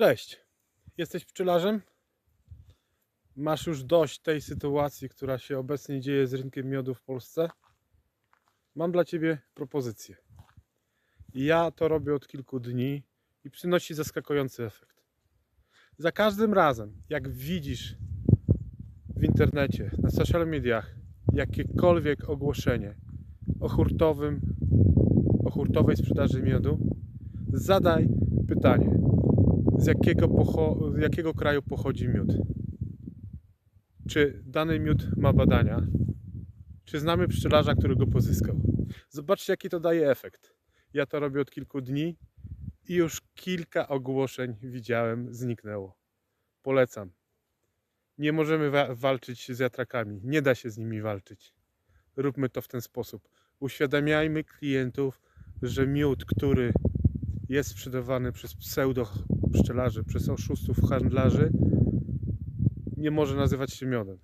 Cześć. Jesteś pszczelarzem? Masz już dość tej sytuacji, która się obecnie dzieje z rynkiem miodu w Polsce? Mam dla Ciebie propozycję. Ja to robię od kilku dni i przynosi zaskakujący efekt. Za każdym razem, jak widzisz w internecie, na social mediach jakiekolwiek ogłoszenie o hurtowym, o hurtowej sprzedaży miodu, zadaj pytanie, z jakiego, z jakiego kraju pochodzi miód. Czy dany miód ma badania? Czy znamy pszczelarza, który go pozyskał? Zobaczcie, jaki to daje efekt. Ja to robię od kilku dni i już kilka ogłoszeń widziałem, zniknęło. Polecam. Nie możemy wa- walczyć z wiatrakami. Nie da się z nimi walczyć. Róbmy to w ten sposób. Uświadamiajmy klientów, że miód, który jest sprzedawany przez pseudo pszczelarzy, przez oszustów handlarzy, nie może nazywać się miodem.